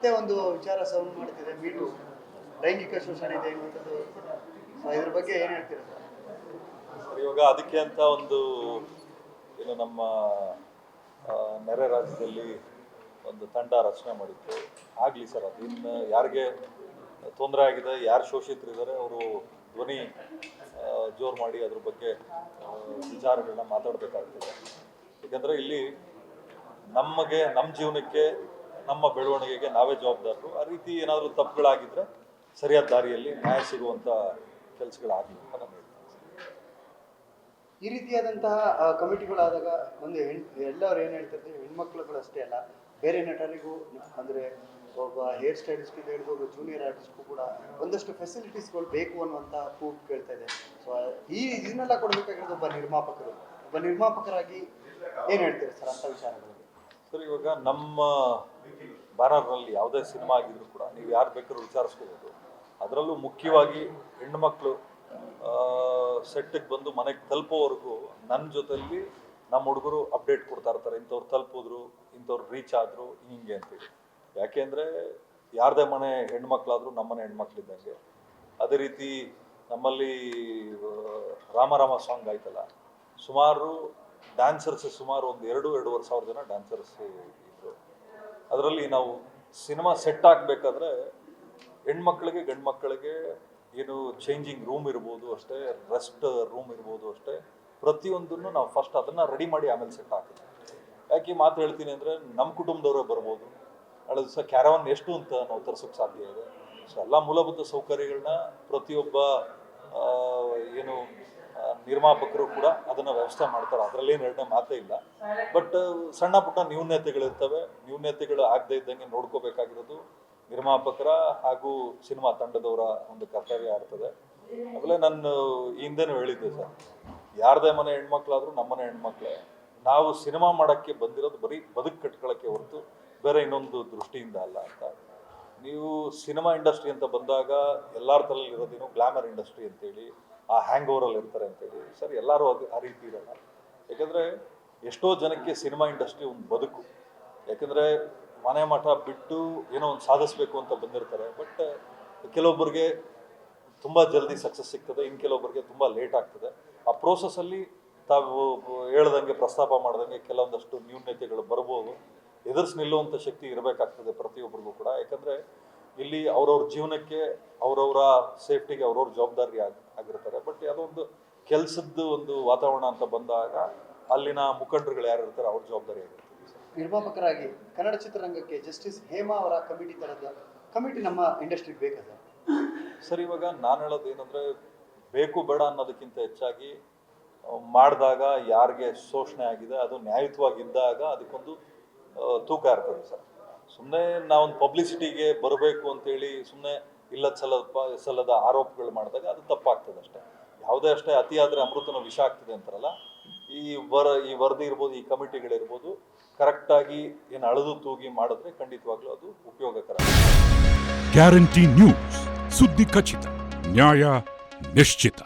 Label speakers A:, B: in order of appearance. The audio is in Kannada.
A: ಮತ್ತೆ ಒಂದು ವಿಚಾರ ಸೌಂಡ್ ಮಾಡ್ತಿದೆ, ಮೀಟು. ಲೈಂಗಿಕ ಶೋಷಣೆ ಇದೆ ಇದ್ರ ಬಗ್ಗೆ ಏನು ಹೇಳ್ತೀರಾ
B: ಇವಾಗ ಅದಕ್ಕೆ ಅಂತ ಒಂದು, ಏನು ನಮ್ಮ ನೆರೆ ರಾಜ್ಯದಲ್ಲಿ ಒಂದು ತಂಡ ರಚನೆ ಮಾಡಿತ್ತು ಆಗಲಿ ಸರ್, ಅದು ಇನ್ನು ಯಾರಿಗೆ ತೊಂದರೆ ಆಗಿದೆ, ಯಾರು ಶೋಷಿತರಿದ್ದಾರೆ, ಅವರು ಧ್ವನಿ ಜೋರು ಮಾಡಿ ಅದ್ರ ಬಗ್ಗೆ ವಿಚಾರಗಳನ್ನ ಮಾತಾಡಬೇಕಾಗ್ತದೆ. ಏಕೆಂದರೆ ಇಲ್ಲಿ ನಮಗೆ ನಮ್ಮ ಜೀವನಕ್ಕೆ ನಮ್ಮ ಬೆಳವಣಿಗೆಗೆ ನಾವೇ ಜವಾಬ್ದಾರರು. ಆ ರೀತಿ ಏನಾದರೂ ತಪ್ಪುಗಳಾಗಿದ್ದರೆ ಸರಿಯಾದ ದಾರಿಯಲ್ಲಿ ನ್ಯಾಯ ಸಿಗುವಂಥ ಕೆಲಸಗಳಾಗಲಿ ಅಂತ ನಾನು
A: ಈ ರೀತಿಯಾದಂತಹ ಕಮಿಟಿಗಳಾದಾಗ ಒಂದು ಹೆಣ್, ಎಲ್ಲರೂ ಏನು ಹೇಳ್ತಾರೆ ಹೆಣ್ಮಕ್ಳುಗಳು ಅಷ್ಟೇ ಅಲ್ಲ, ಬೇರೆ ನಟರಿಗೂ, ಅಂದರೆ ಒಬ್ಬ ಹೇರ್ ಸ್ಟೈಲಿಸ್ಟಿಂದ ಹಿಡಿದು ಒಬ್ಬ ಜೂನಿಯರ್ ಆರ್ಟಿಸ್ಟ್ಗೂ ಕೂಡ ಒಂದಷ್ಟು ಫೆಸಿಲಿಟೀಸ್ಗಳು ಬೇಕು ಅನ್ನುವಂಥ ಕೂಗು ಕೇಳ್ತಾ ಇದೆ. ಸೊ ಈ ಇದನ್ನೆಲ್ಲ ಕೊಡಬೇಕಾಗಿರೋದು ಒಬ್ಬ ನಿರ್ಮಾಪಕರು. ಒಬ್ಬ ನಿರ್ಮಾಪಕರಾಗಿ ಏನು ಹೇಳ್ತೀರಿ ಸರ್ ಅಂಥ ವಿಚಾರಗಳಿಗೆ
B: ಸರ್, ಇವಾಗ ನಮ್ಮ ಬ್ಯಾನರ್ನಲ್ಲಿ ಯಾವುದೇ ಸಿನಿಮಾ ಆಗಿದ್ರು ಕೂಡ ನೀವು ಯಾರು ಬೇಕಾದ್ರೂ ವಿಚಾರಿಸ್ಕೋಬೋದು. ಅದರಲ್ಲೂ ಮುಖ್ಯವಾಗಿ ಹೆಣ್ಮಕ್ಳು ಸೆಟ್ಟಿಗೆ ಬಂದು ಮನೆಗೆ ತಲುಪೋವರೆಗೂ ನನ್ನ ಜೊತೆಯಲ್ಲಿ ನಮ್ಮ ಹುಡುಗರು ಅಪ್ಡೇಟ್ ಕೊಡ್ತಾ ಇರ್ತಾರೆ. ಇಂಥವ್ರು ತಲುಪಿದ್ರು, ಇಂಥವ್ರು ರೀಚ್ ಆದರು, ಹಿಂಗೆ ಅಂತೇಳಿ. ಯಾಕೆಂದರೆ ಯಾರದೇ ಮನೆ ಹೆಣ್ಮಕ್ಳಾದರೂ ನಮ್ಮನೆ ಹೆಣ್ಮಕ್ಳಿದ್ದಂಗೆ ಅದೇ ರೀತಿ ನಮ್ಮಲ್ಲಿ ರಾಮರಾಮ ಸಾಂಗ್ ಆಯ್ತಲ್ಲ, ಸುಮಾರು ಡ್ಯಾನ್ಸರ್ಸ್ ಸುಮಾರು ಒಂದು ಎರಡು ಎರಡೂವರೆ ಸಾವಿರ ಜನ ಡ್ಯಾನ್ಸರ್ಸ್ ಇದ್ರು. ಅದರಲ್ಲಿ ನಾವು ಸಿನಿಮಾ ಸೆಟ್ ಆಗಬೇಕಾದ್ರೆ ಹೆಣ್ಮಕ್ಳಿಗೆ ಗಂಡು ಮಕ್ಕಳಿಗೆ ಏನು ಚೇಂಜಿಂಗ್ ರೂಮ್ ಇರ್ಬೋದು ಅಷ್ಟೇ ರೆಸ್ಟ್ ರೂಮ್ ಇರ್ಬೋದು ಅಷ್ಟೇ, ಪ್ರತಿಯೊಂದನ್ನು ನಾವು ಫಸ್ಟ್ ಅದನ್ನು ರೆಡಿ ಮಾಡಿ ಆಮೇಲೆ ಸೆಟ್ ಹಾಕಿದ್ವಿ ಯಾಕೆ ಮಾತು ಹೇಳ್ತೀನಿ ಅಂದರೆ ನಮ್ಮ ಕುಟುಂಬದವರೇ ಬರ್ಬೋದು. ನಾಳೆ ದಿವಸ ಕ್ಯಾರವನ್ ಎಷ್ಟು ಅಂತ ನಾವು ತರಿಸೋಕ್ಕೆ ಸಾಧ್ಯ ಇದೆ? ಸೊ ಎಲ್ಲ ಮೂಲಭೂತ ಸೌಕರ್ಯಗಳನ್ನ ಪ್ರತಿಯೊಬ್ಬ ಏನು ನಿರ್ಮಾಪಕರು ಕೂಡ ಅದನ್ನು ವ್ಯವಸ್ಥೆ ಮಾಡ್ತಾರೆ. ಅದರಲ್ಲೇನು ಎರಡನೇ ಮಾತೇ ಇಲ್ಲ. ಬಟ್ ಸಣ್ಣ ಪುಟ್ಟ ನ್ಯೂನ್ಯತೆಗಳಿರ್ತವೆ ನ್ಯೂನ್ಯತೆಗಳು ಆಗದೆ ಇದ್ದಂಗೆ ನೋಡ್ಕೋಬೇಕಾಗಿರೋದು ನಿರ್ಮಾಪಕರ ಹಾಗೂ ಸಿನಿಮಾ ತಂಡದವರ ಒಂದು ಕರ್ತವ್ಯ ಇರ್ತದೆ ಆಮೇಲೆ ನಾನು ಹಿಂದೆನೂ ಹೇಳಿದ್ದೆ ಸರ್, ಯಾರದೇ ಮನೆ ಹೆಣ್ಮಕ್ಳಾದರೂ ನಮ್ಮನೆ ಹೆಣ್ಮಕ್ಳೇ. ನಾವು ಸಿನಿಮಾ ಮಾಡೋಕ್ಕೆ ಬಂದಿರೋದು ಬರೀ ಬದುಕು ಕಟ್ಕೊಳ್ಳೋಕ್ಕೆ ಹೊರತು ಬೇರೆ ಇನ್ನೊಂದು ದೃಷ್ಟಿಯಿಂದ ಅಲ್ಲ ಅಂತ. ನೀವು ಸಿನಿಮಾ ಇಂಡಸ್ಟ್ರಿ ಅಂತ ಬಂದಾಗ ಎಲ್ಲರ ತಲೆಯಲ್ಲಿ ಇರೋದೇನು ಗ್ಲಾಮರ್ ಇಂಡಸ್ಟ್ರಿ ಅಂತೇಳಿ ಆ ಹ್ಯಾಂಗ್ ಓವರಲ್ಲಿ ಇರ್ತಾರೆ ಅಂತೇಳಿ ಸರ್, ಎಲ್ಲರೂ ಅದು, ಆ ರೀತಿ ಇರಲ್ಲ. ಯಾಕಂದರೆ ಎಷ್ಟೋ ಜನಕ್ಕೆ ಸಿನಿಮಾ ಇಂಡಸ್ಟ್ರಿ ಒಂದು ಬದುಕು. ಯಾಕಂದರೆ ಮನೆ ಮಠ ಬಿಟ್ಟು ಏನೋ ಒಂದು ಸಾಧಿಸ್ಬೇಕು ಅಂತ ಬಂದಿರ್ತಾರೆ. ಬಟ್ ಕೆಲವೊಬ್ಬರಿಗೆ ತುಂಬ ಜಲ್ದಿ ಸಕ್ಸಸ್ ಸಿಗ್ತದೆ ಇನ್ನು ಕೆಲವೊಬ್ಬರಿಗೆ ತುಂಬ ಲೇಟ್ ಆಗ್ತದೆ. ಆ ಪ್ರೋಸೆಸ್ಸಲ್ಲಿ ತಾವು ಹೇಳ್ದಂಗೆ ಪ್ರಸ್ತಾಪ ಮಾಡ್ದಂಗೆ ಕೆಲವೊಂದಷ್ಟು ನ್ಯೂನ್ಯತೆಗಳು ಬರ್ಬೋದು ಎದುರಿಸಿ ನಿಲ್ಲುವಂಥ ಶಕ್ತಿ ಇರಬೇಕಾಗ್ತದೆ ಪ್ರತಿಯೊಬ್ಬರಿಗೂ ಕೂಡ. ಯಾಕಂದರೆ ಇಲ್ಲಿ ಅವ್ರವ್ರ ಜೀವನಕ್ಕೆ, ಅವರವರ ಸೇಫ್ಟಿಗೆ ಅವ್ರವ್ರ ಜವಾಬ್ದಾರಿ ಆಗಿ ಆಗಿರ್ತಾರೆ ಬಟ್ ಯಾವುದೊಂದು ಕೆಲಸದ್ದು ಒಂದು ವಾತಾವರಣ ಅಂತ ಬಂದಾಗ ಅಲ್ಲಿನ ಮುಖಂಡರುಗಳು ಯಾರು ಇರ್ತಾರೆ ಅವ್ರ ಜವಾಬ್ದಾರಿ ಆಗಿರ್ತದೆ
A: ನಿರ್ಮಾಪಕರಾಗಿ ಕನ್ನಡ ಚಿತ್ರರಂಗಕ್ಕೆ ಜಸ್ಟಿಸ್ ಹೇಮಾ ಅವರ ಕಮಿಟಿ ತರದ ಕಮಿಟಿ ನಮ್ಮ ಇಂಡಸ್ಟ್ರಿಗೆ ಬೇಕಾ ಸರ್
B: ಸರ್ ಇವಾಗ ನಾನು ಹೇಳೋದು ಏನಂದ್ರೆ ಬೇಕು ಬೇಡ ಅನ್ನೋದಕ್ಕಿಂತ ಹೆಚ್ಚಾಗಿ ಮಾಡಿದಾಗ ಯಾರಿಗೆ ಶೋಷಣೆ ಆಗಿದೆ ಅದು ನ್ಯಾಯಯುತವಾಗಿದ್ದಾಗ ಅದಕ್ಕೊಂದು ತೂಕ ಇರ್ತದೆ ಸರ್. ಸುಮ್ಮನೆ ನಾವೊಂದು ಪಬ್ಲಿಸಿಟಿಗೆ ಬರಬೇಕು ಅಂತೇಳಿ ಸುಮ್ಮನೆ ಇಲ್ಲದ ಸಲ್ಲದ ಸಲ್ಲದ ಆರೋಪಗಳು ಮಾಡಿದಾಗ ಅದು ತಪ್ಪಾಗ್ತದೆ ಅಷ್ಟೇ. ಯಾವುದೇ ಅಷ್ಟೇ ಅತಿಯಾದರೆ ಅಮೃತನ ವಿಷ ಆಗ್ತದೆ ಅಂತಾರಲ್ಲ, ಈ ವರ, ಈ ವರದಿ ಇರ್ಬೋದು, ಈ ಕಮಿಟಿಗಳಿರ್ಬೋದು, ಕರೆಕ್ಟಾಗಿ ಏನು ಅಳೆದು ತೂಗಿ ಮಾಡಿದ್ರೆ ಖಂಡಿತವಾಗ್ಲೂ ಅದು ಉಪಯೋಗಕರ.
C: ಗ್ಯಾರಂಟಿ ನ್ಯೂಸ್, ಸುದ್ದಿ ಖಚಿತ, ನ್ಯಾಯ ನಿಶ್ಚಿತ.